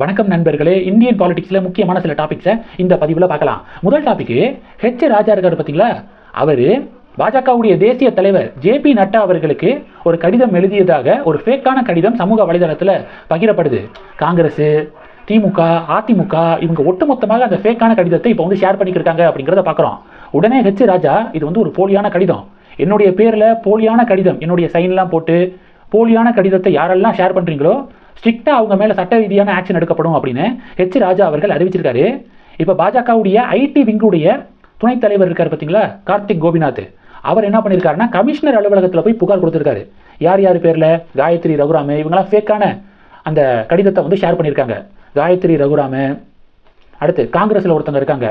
வணக்கம் நண்பர்களே இந்தியன் பாலிடிக்ஸில் முக்கியமான சில டாபிக்ஸை இந்த பதிவில் பார்க்கலாம். முதல் டாபிக்கு ஹெச் ராஜா இருக்காரு பார்த்தீங்களா அவர் பாஜகவுடைய தேசிய தலைவர் ஜேபி நட்டா அவர்களுக்கு ஒரு கடிதம் எழுதியதாக ஒரு ஃபேக்கான கடிதம் சமூக வலைதளத்தில் பகிரப்படுது. காங்கிரஸ் திமுக அதிமுக இவங்க ஒட்டுமொத்தமாக அந்த ஃபேக்கான கடிதத்தை இப்போ வந்து ஷேர் பண்ணிக்கிருக்காங்க அப்படிங்கிறத பார்க்குறோம் உடனே ஹெச் ராஜா இது வந்து ஒரு போலியான கடிதம். என்னுடைய பேரில் போலியான கடிதம் என்னுடைய சைன்லாம் போட்டு போலியான கடிதத்தை யாரெல்லாம் ஷேர் பண்ணுறீங்களோ ஸ்ட்ரிக்டாக அவங்க மேலே சட்ட ரீதியான ஆக்ஷன் எடுக்கப்படும் அப்படின்னு ஹெச் ராஜா அவர்கள் அறிவிச்சிருக்காரு. இப்போ பாஜகவுடைய ஐடி விங்குடைய துணைத் தலைவர் இருக்கார் பார்த்தீங்களா கார்த்திக் கோபிநாத். அவர் என்ன பண்ணியிருக்காருன்னா கமிஷனர் அலுவலகத்தில் போய் புகார் கொடுத்துருக்காரு. யார் யார் பேரில்? காயத்ரி ரகுராமு இவங்கெல்லாம் ஃபேக்கான அந்த கடிதத்தை வந்து ஷேர் பண்ணியிருக்காங்க காயத்ரி ரகுராமு அடுத்து காங்கிரஸில் ஒருத்தங்க இருக்காங்க.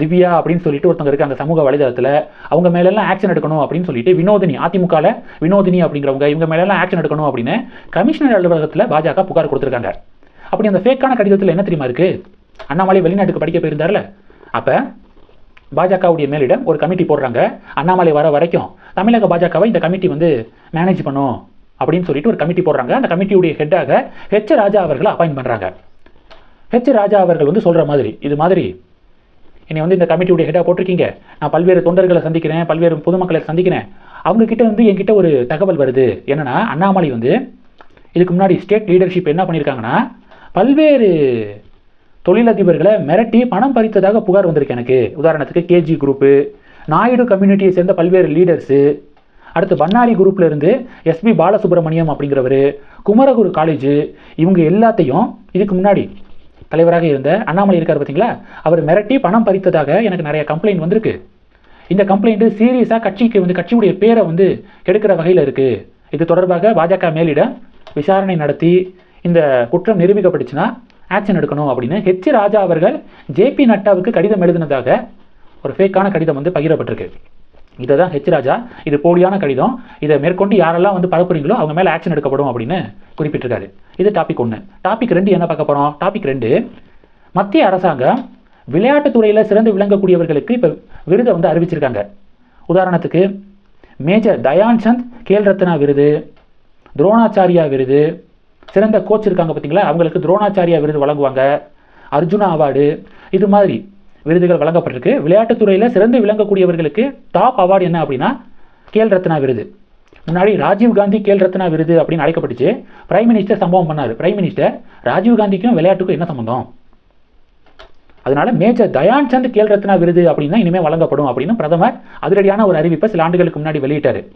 திவ்யா அப்படின்னு சொல்லிட்டு ஒருத்தங்க இருக்காங்க சமூக வலைதளத்தில். அவங்க மேலெல்லாம் ஆக்ஷன் எடுக்கணும் அப்படின்னு சொல்லிட்டு வினோதினி அதிமுகவில் வினோதினி அப்படிங்கிறவங்க இவங்க மேலெல்லாம் ஆக்ஷன் எடுக்கணும் அப்படின்னு கமிஷனர் அலுவலகத்தில் பாஜக புகார் கொடுத்துருக்காங்க. அப்படி அந்த ஃபேக்கான கடிதத்தில் என்ன தெரியுமா இருக்கு? அண்ணாமலை வெளிநாட்டுக்கு படிக்க போயிருந்தார்ல. அப்போ பாஜகவுடைய மேலிடம் ஒரு கமிட்டி போடுறாங்க. அண்ணாமலை வர வரைக்கும் தமிழக பாஜகவை இந்த கமிட்டி வந்து மேனேஜ் பண்ணும் அப்படின்னு சொல்லிட்டு ஒரு கமிட்டி போடுறாங்க. அந்த கமிட்டியுடைய ஹெட்டாக ஹெச் ராஜா அவர்களை அப்பாயின்ட் பண்ணுறாங்க ஹெச் ராஜா அவர்கள் வந்து சொல்கிற மாதிரி இது மாதிரி என்னை வந்து இந்த கமிட்டியுடைய ஹெட்டாக போட்டிருக்கீங்க. நான் பல்வேறு தொண்டர்களை சந்திக்கிறேன் பல்வேறு பொதுமக்களை சந்திக்கிறேன். அவங்கக்கிட்ட வந்து என்கிட்ட ஒரு தகவல் வருது. என்னன்னா அண்ணாமலை வந்து இதுக்கு முன்னாடி ஸ்டேட் லீடர்ஷிப் என்ன பண்ணியிருக்காங்கன்னா பல்வேறு தொழிலதிபர்களை மிரட்டி பணம் பறித்ததாக புகார் வந்திருக்கு எனக்கு. உதாரணத்துக்கு கேஜி குரூப்பு நாயுடு கம்யூனிட்டியை சேர்ந்த பல்வேறு லீடர்ஸு அடுத்து பன்னாரி குரூப்பில் இருந்து எஸ்பி பாலசுப்ரமணியம் அப்படிங்கிறவர் குமரகுரு காலேஜ் இவங்க எல்லாத்தையும் இதுக்கு முன்னாடி தலைவராக இருந்த அண்ணாமலை இருக்கார் பார்த்தீங்களா? அவர் மிரட்டி பணம் பறித்ததாக எனக்கு நிறைய கம்ப்ளைண்ட் வந்திருக்கு. இந்த கம்ப்ளைண்ட் சீரியஸாக கட்சிக்கு வந்து கட்சியுடைய பேரை வந்து கெடுக்கிற வகையில் இருக்குது இது தொடர்பாக பாஜக மேலிடம் விசாரணை நடத்தி இந்த குற்றம் நிரூபிக்கப்பட்டுச்சுன்னா ஆக்ஷன் எடுக்கணும் அப்படின்னு ஹெச் ராஜா அவர்கள் ஜேபி நட்டாவுக்கு கடிதம் எழுதினதாக ஒரு ஃபேக்கான கடிதம் வந்து பகிரப்பட்டிருக்கு. இதை தான் ஹெச் ராஜா. இது போலியான கடிதம். இதை மேற்கொண்டு யாரெல்லாம் வந்து பரப்புறீங்களோ அவங்க மேலே ஆக்ஷன் எடுக்கப்படும் அப்படின்னு குறிப்பிட்டிருக்காரு. இது டாபிக் ஒன்று டாபிக் ரெண்டு என்ன பார்க்க போகிறோம் டாபிக் ரெண்டு மத்திய அரசாங்கம் விளையாட்டுத் துறையில் சிறந்து விளங்கக்கூடியவர்களுக்கு இப்போ விருதை வந்து அறிவிச்சிருக்காங்க. உதாரணத்துக்கு மேஜர் தயான் சந்த் கேல் ரத்னா விருது துரோணாச்சாரியா விருது சிறந்த கோச் இருக்காங்க பார்த்தீங்களா அவங்களுக்கு துரோணாச்சாரியா விருது வழங்குவாங்க. அர்ஜுனா அவார்டு இது மாதிரி. விருதுகள் வழங்கப்பட்டிருக்கு. விளையாட்டுத் துறையில் சிறந்து விளங்கக்கூடியவர்களுக்கு டாப் அவார்டு என்ன அப்படின்னா கேல் ரத்னா விருது. முன்னாடி ராஜீவ் காந்தி கேல் ரத்னா விருது அப்படின்னு அழைக்கப்பட்டுச்சு. பிரைம் மினிஸ்டர் சம்பவம் பண்ணார். பிரைம் மினிஸ்டர் ராஜீவ் காந்திக்கும் விளையாட்டுக்கும் என்ன சம்பந்தம்? அதனால மேஜர் தயான் சந்த் கேல் ரத்னா விருது அப்படின்னா இனிமேல் வழங்கப்படும் அப்படின்னு பிரதமர் அதிரடியான ஒரு அறிவிப்பை சில ஆண்டுகளுக்கு முன்னாடி வெளியிட்டார்.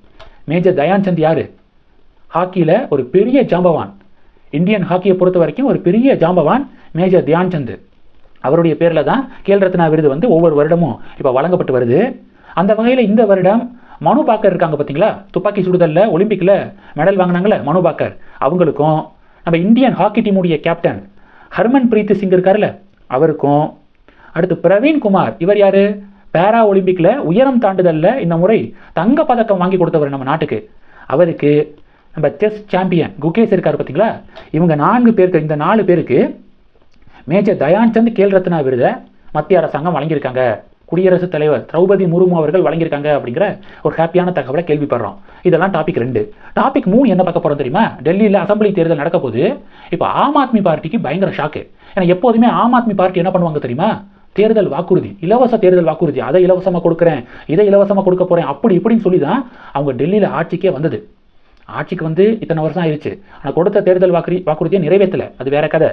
மேஜர் தயான் சந்த் யார்? ஹாக்கியில் ஒரு பெரிய ஜாம்பவான். இந்தியன் ஹாக்கியை பொறுத்த வரைக்கும் ஒரு பெரிய ஜாம்பவான் மேஜர் தியான் சந்த். அவருடைய பேரில் தான் கேல் ரத்னா விருது வந்து ஒவ்வொரு வருடமும் இப்போ வழங்கப்பட்டு வருது. அந்த வகையில் இந்த வருடம் மனு பாக்கர் இருக்காங்க பார்த்தீங்களா துப்பாக்கி சுடுதலில் ஒலிம்பிக்கில் மெடல் வாங்கினாங்களே மனு பாக்கர். அவங்களுக்கும் நம்ம இந்தியன் ஹாக்கி டீமுடைய கேப்டன் ஹர்மன் பிரீத் சிங் இருக்கார்ல அவருக்கும். அடுத்து பிரவீன் குமார் இவர் யார்? பேரா ஒலிம்பிக்கில் உயரம் தாண்டுதலில் இந்த முறை தங்க பதக்கம் வாங்கி கொடுத்தவர் நம்ம நாட்டுக்கு. அவருக்கு நம்ம செஸ் சாம்பியன் குகேஷ் இருக்கார் பார்த்தீங்களா இவங்க நான்கு பேருக்கு இந்த நாலு பேருக்கு மேஜர் தயான் சந்த் கேல் ரத்னா விருதை மத்திய அரசாங்கம் வழங்கியிருக்காங்க. குடியரசுத் தலைவர் திரௌபதி முர்மு அவர்கள் வழங்கியிருக்காங்க அப்படிங்கிற ஒரு ஹாப்பியான தகவலை கேள்விப்படுறோம். இதெல்லாம் டாபிக் ரெண்டு. டாபிக் மூணு என்ன பார்க்க போகிறோம் தெரியுமா? டெல்லியில் அசம்பிளி தேர்தல் நடக்க போது இப்போ ஆம் ஆத்மி பார்ட்டிக்கு பயங்கர ஷாக்கு ஏன்னா எப்போதுமே ஆம் ஆத்மி பார்ட்டி என்ன பண்ணுவாங்க தெரியுமா? தேர்தல் வாக்குறுதி இலவச தேர்தல் வாக்குறுதி. அதை இலவசமாக கொடுக்குறேன் இதை இலவசமாக கொடுக்க போகிறேன் அப்படி இப்படின்னு சொல்லி தான் அவங்க டெல்லியில் ஆட்சிக்கே வந்தது. ஆட்சிக்கு வந்து இத்தனை வருஷம் ஆயிடுச்சு ஆனால் கொடுத்த தேர்தல் வாக்குறுதி வாக்குறுதியை நிறைவேற்றலை அது வேற கதை.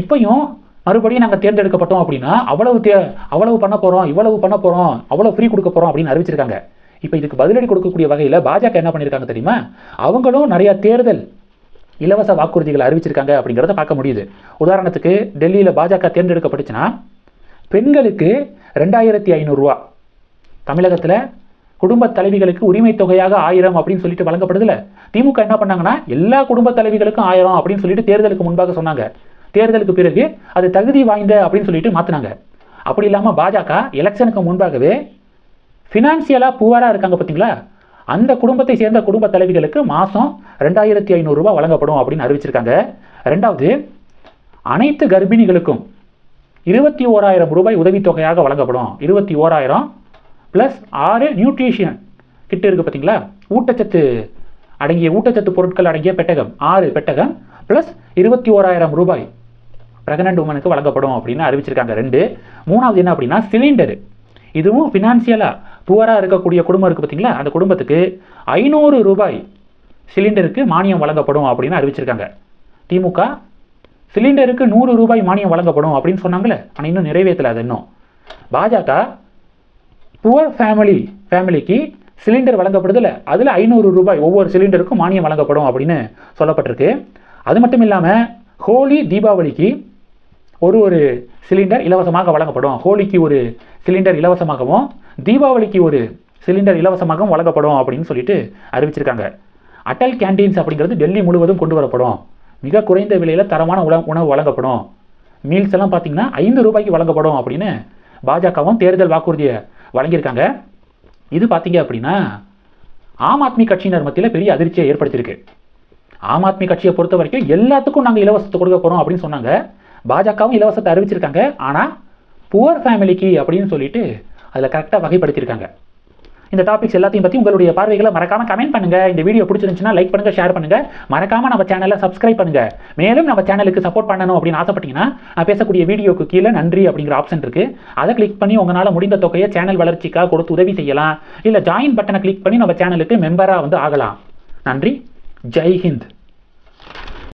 இப்பையும் மறுபடியும் நாங்கள் தேர்ந்தெடுக்கப்பட்டோம் அப்படின்னா அவ்வளவு தே அவ்வளவு பண்ண போகிறோம் இவ்வளவு பண்ண போகிறோம் அவ்வளோ ஃப்ரீ கொடுக்க போகிறோம் அப்படின்னு அறிவிச்சிருக்காங்க. இப்போ இதுக்கு பதிலடி கொடுக்கக்கூடிய வகையில் பாஜக என்ன பண்ணியிருக்காங்க தெரியுமா? அவங்களும் நிறையா தேர்தல் இலவச வாக்குறுதிகளை அறிவிச்சிருக்காங்க அப்படிங்கிறத பார்க்க முடியுது. உதாரணத்துக்கு டெல்லியில் பாஜக தேர்ந்தெடுக்கப்பட்டுச்சுன்னா பெண்களுக்கு ரெண்டாயிரத்தி ஐநூறுரூவா தமிழகத்தில் குடும்ப தலைவிகளுக்கு உரிமை தொகையாக ஆயிரம் அப்படின்னு சொல்லிட்டு வழங்கப்படுதுல. திமுக என்ன பண்ணாங்கன்னா எல்லா குடும்ப தலைவிகளுக்கும் ஆயிரம் அப்படின்னு சொல்லிட்டு தேர்தலுக்கு முன்பாக சொன்னாங்க. தேர்தலுக்கு பிறகு அது தகுதி வாய்ந்த அப்படின்னு சொல்லிட்டு மாற்றினாங்க அப்படி இல்லாமல் பாஜக எலெக்ஷனுக்கு முன்பாகவே ஃபினான்சியலாக புவராக இருக்காங்க பார்த்தீங்களா அந்த குடும்பத்தை சேர்ந்த குடும்ப தலைவிகளுக்கு மாதம் ரெண்டாயிரத்தி ஐநூறுரூவா வழங்கப்படும் அப்படின்னு அறிவிச்சிருக்காங்க. ரெண்டாவது அனைத்து கர்ப்பிணிகளுக்கும் இருபத்தி ஓராயிரம் ரூபாய் உதவித்தொகையாக வழங்கப்படும். இருபத்தி ஓராயிரம் ப்ளஸ் ஆறு நியூட்ரிஷியன் கிட்ட இருக்குது பார்த்தீங்களா ஊட்டச்சத்து அடங்கிய ஊட்டச்சத்து பொருட்கள் அடங்கிய பெட்டகம் ஆறு பெட்டகம் ப்ளஸ் இருபத்தி ஓராயிரம் ரூபாய் பிரெக்னன்ட் உமனுக்கு வழங்கப்படும் அப்படின்னு அறிவிச்சிருக்காங்க. ரெண்டு மூணாவது என்ன அப்படின்னா சிலிண்டர் இதுவும் ஃபினான்சியலாக புவராக இருக்கக்கூடிய குடும்பம் இருக்குது பார்த்தீங்களா அந்த குடும்பத்துக்கு ஐநூறு ரூபாய் சிலிண்டருக்கு மானியம் வழங்கப்படும் அப்படின்னு அறிவிச்சிருக்காங்க. திமுக சிலிண்டருக்கு நூறு ரூபாய் மானியம் வழங்கப்படும் அப்படின்னு சொன்னாங்களே. ஆனால் இன்னும் நிறைவேற்றல அது இன்னும். பாஜக புவர் ஃபேமிலி ஃபேமிலிக்கு சிலிண்டர் வழங்கப்படுதில்ல அதில் ஐநூறு ரூபாய் ஒவ்வொரு சிலிண்டருக்கும் மானியம் வழங்கப்படும் அப்படின்னு சொல்லப்பட்டிருக்கு. அது மட்டும் இல்லாமல் ஹோலி தீபாவளிக்கு ஒரு ஒரு சிலிண்டர் இலவசமாக வழங்கப்படும். ஹோலிக்கு ஒரு சிலிண்டர் இலவசமாகவும் தீபாவளிக்கு ஒரு சிலிண்டர் இலவசமாகவும் வழங்கப்படும் அப்படின்னு சொல்லிட்டு அறிவிச்சிருக்காங்க. அட்டல் கேண்டீன்ஸ் அப்படிங்கிறது டெல்லி முழுவதும் கொண்டு வரப்படும். மிக குறைந்த விலையில் தரமான உண உணவு வழங்கப்படும். மீல்ஸ் எல்லாம் பார்த்தீங்கன்னா ஐந்து ரூபாய்க்கு வழங்கப்படும் அப்படின்னு பாஜகவும் தேர்தல் வாக்குறுதியை வழங்கியிருக்காங்க. இது பார்த்தீங்க அப்படின்னா ஆம் ஆத்மி கட்சியினர் மத்தியில் பெரிய அதிர்ச்சியை ஏற்படுத்தியிருக்கு. ஆம் ஆத்மி கட்சியை பொறுத்த வரைக்கும் எல்லாத்துக்கும் நாங்கள் இலவசத்தை கொடுக்க போகிறோம் அப்படின்னு சொன்னாங்க. பாஜகவும் இலவசத்தை அறிவிச்சிருக்காங்க. ஆனால் புவர் ஃபேமிலிக்கு அப்படின்னு சொல்லிட்டு அதில் கரெக்டாக வகைப்படுத்தியிருக்காங்க. இந்த டாபிக்ஸ் எல்லாத்தையும் பற்றி உங்களுடைய பார்வைகளை மறக்காம கமெண்ட் பண்ணுங்க. இந்த வீடியோ பிடிச்சிருந்துச்சுன்னா லைக் பண்ணுங்க ஷேர் பண்ணுங்க. மறக்காம நம்ம சேனலை சப்ஸ்கிரைப் பண்ணுங்க. மேலும் நம்ம சேனலுக்கு சப்போர்ட் பண்ணணும் அப்படின்னு ஆசைப்பட்டீங்கன்னா நான் பேசக்கூடிய வீடியோக்கு கீழே நன்றி அப்படிங்கிற ஆப்ஷன் இருக்கு. அதை கிளிக் பண்ணி உங்களால் முடிந்த தொகையை சேனல் வளர்ச்சிக்காக கொடுத்து உதவி செய்யலாம். இல்லை ஜாயின் பட்டனை கிளிக் பண்ணி நம்ம சேனலுக்கு மெம்பராக வந்து ஆகலாம். நன்றி. ஜெய் ஹிந்த்.